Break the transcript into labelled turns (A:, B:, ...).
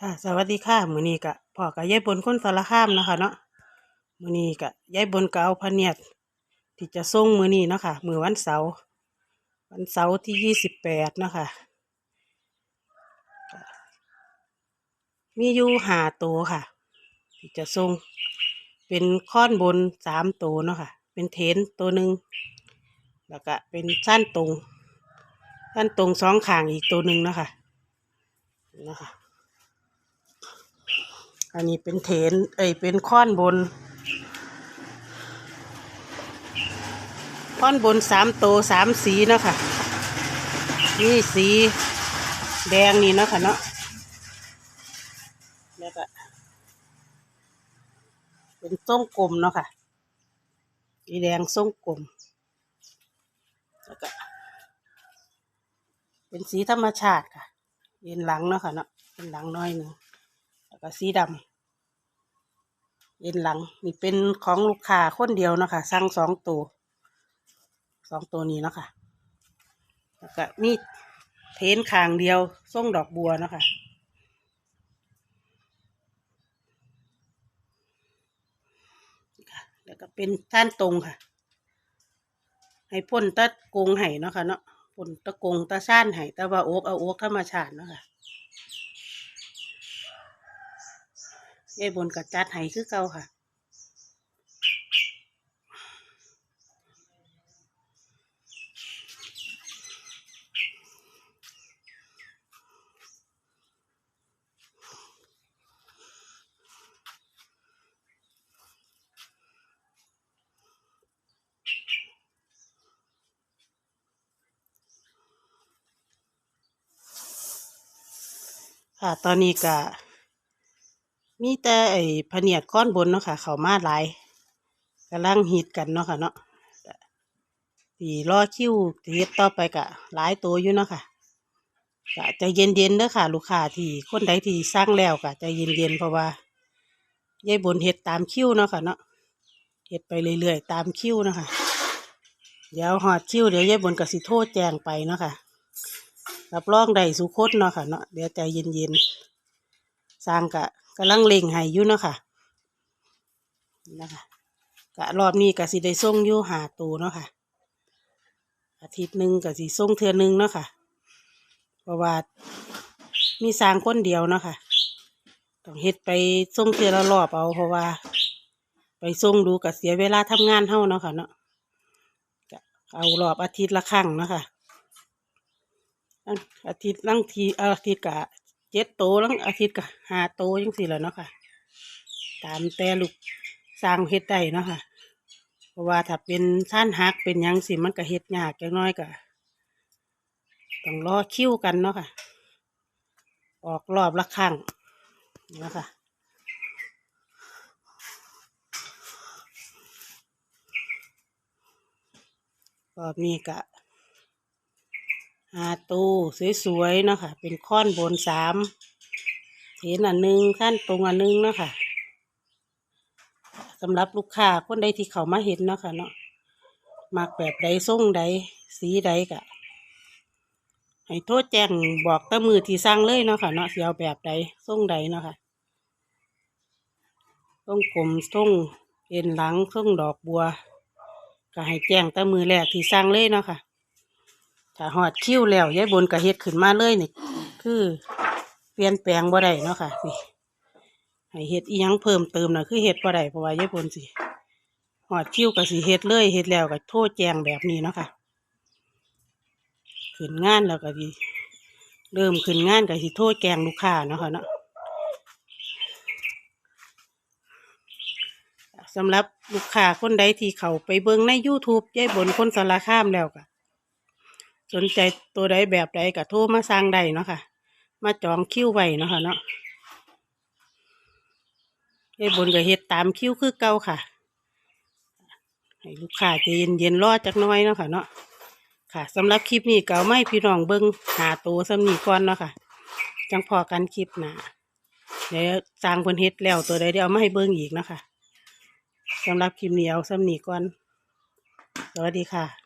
A: ค่ะสวัสดีค่ะมือนี้ก็พ่อกับยายบนคนสารคามนะคะเนาะมือนี้ก็ยายบนก็เอาพเนียดที่จะส่งมือนี้เนาะค่ะมือวันเสาร์วันเสาร์ที่ยี่สิบแปดเนาะค่ะมีอยู่ห้าตัวค่ะ ที่จะส่งเป็นค้อนบนสามตัวเนาะค่ะ เป็นเทนตัวหนึ่งแล้วก็เป็นสั้นตรงสั้นตรงสองข้างอีกตัวหนึ่งเนาะค่ะนะคะ อันนี้เป็นเถนเอ้ยเป็นค้อนบนค้อนบนสามโตสามสีเนาะค่ะนี่สีแดงนี่เนาะค่ะเนาะแล้วก็เป็นส้มกลมเนาะค่ะสีแดงส้มกลมแล้วก็เป็นสีธรรมชาติค่ะเย็นหลังเนาะค่ะเนาะเป็นหลังน้อยหนึ่งแล้วก็สีดำ เย็นหลังนี่เป็นของลูกค้าคนเดียวเนาะคะสั่งสองตัวสองตัวนี้เนาะคะแล้วก็มีเทนคางเดียวส่งดอกบัวเนาะคะ่ะแล้วก็เป็นท่านตรงค่ะ ให้พ่นตะกงไห้เนาะค่ะเนาะพ่นตะกงตะซ่านไห้แต่ว่าโอ๊กเอาโอ๊กธรรมชาติเนาะค่ะ ยายบนกับจัดให้คือเก่าค่ะ ค่ะ ตอนนี้ก็ มีแต่ไอ้พะเนียดก้อนบนเนาะค่ะ เขามาหลายกำลังฮิตกันเนาะค่ะเนาะก็สีรอคิวที่เฮ็ดต่อไปก็หลายตัวอยู่เนาะค่ะก็ใจเย็นๆเด้อค่ะ ลูกค้าที่คนใดที่สั่งแล้วก็ใจเย็นๆเพราะว่ายายบนเฮ็ดตามคิวเนาะค่ะเนาะเฮ็ดไปเรื่อยๆตามคิวเนาะค่ะเดี๋ยวหอดคิวเดี๋ยวยายบนก็สิโทรแจงไปเนาะค่ะรับรองได้สุขคตเนาะค่ะเนาะเดี๋ยวใจเย็นๆสร้างกะ กำลังเล็งให้อยู่เนาะค่ะนะคะกะรอบนี้กะสิได้ส่งอยู่หาตูเนาะค่ะ อาทิตย์หนึ่งกะสิส่งเทือหนึงเนาะค่ะ เพราะว่ามีสร้างคนเดียวเนาะค่ะต้องเฮ็ดไปส่งเทือละรอบเอาเพราะว่า ไปส่งดูกะเสียเวลาทำงานเฮาเนาะค่ะเนาะก็เอารอบอาทิตย์ละครั้งเนาะค่ะอันอาทิตย์ลังทีอาทิตย์กะ เจ็ดโตลังอาทิตย์กะห้าโตจังสี่แหล้วเนาะค่ะ ตามแต่ลูกสร้างเฮ็ดได้เนาะค่ะ เพราะว่าถ้าเป็นท่านฮักเป็นยังสิมันก็เฮ็ดยากจังน้อยก็ต้องรอคิ้วกันเนาะค่ะ ออกรอบละครั้งเนาะค่ะรอบนี้กะ หาตูสวยๆเนาะค่ะ เป็นค้อนบนสามเห็นอันหนึงขั้นตรงอันหนึงเนาะค่ะสำหรับลูกค้าคนใดที่เขามาเห็นเนาะค่ะเนาะมักแบบใดทรงใดสีใดกะ ให้โทษแจ้งบอกตะมือที่สั่งเลยเนาะค่ะเนาะสิเอาแบบใดทรงใดเนาะค่ะทรงกลมทรงเอ็นหลังทรงดอกบัว ก็ให้แจ้งตะมือแรกที่สั่งเลยเนาะค่ะ ถ้าหอดคิ้วแล้วยายบนก็เฮ็ดขึ้นมาเลยนี่คือเปลี่ยนแปลงบ่ได้เนาะค่ะนี่ให้เฮ็ดอีหยังเพิ่มเติมน่ะคือเฮ็ดบ่ได้เพราะว่ายายบนสิหอดคิ้วก็สิเฮ็ดเลยเฮ็ดแล้วก็โทษแจงแบบนี้เนาะค่ะขึ้นงานแล้วก็สิเริ่มขึ้นงานก็สิโทษแจงลูกค้าเนาะค่ะเนาะสำหรับลูกค้าคนใดที่เขาไปเบิ่งใน YouTube ยายบนคนสารคามแล้วก็ สนใจตัวใดแบบใดก็โทรมาสั่งได้เนาะค่ะ มาจองคิวไว้เนาะค่ะเนาะไอ้บนก็เฮ็ดตามคิวคือเก่าค่ะ ให้ลูกค้าใจเย็นเย็นๆรอจักน้อยเนาะค่ะเนาะค่ะสำหรับคลิปนี้ก็เอาไม่พี่น้องเบิ่งหาตัวสำนีก่อนเนาะค่ะ จังพอกันคลิปหนาเดี๋ยวสร้างเพิ่นเฮ็ดแล้วตัวใดเดี๋ยวเอามาให้เบิ่งอีกเนาะค่ะสำหรับคลิปนี้เอาสำนีก่อน สวัสดีค่ะ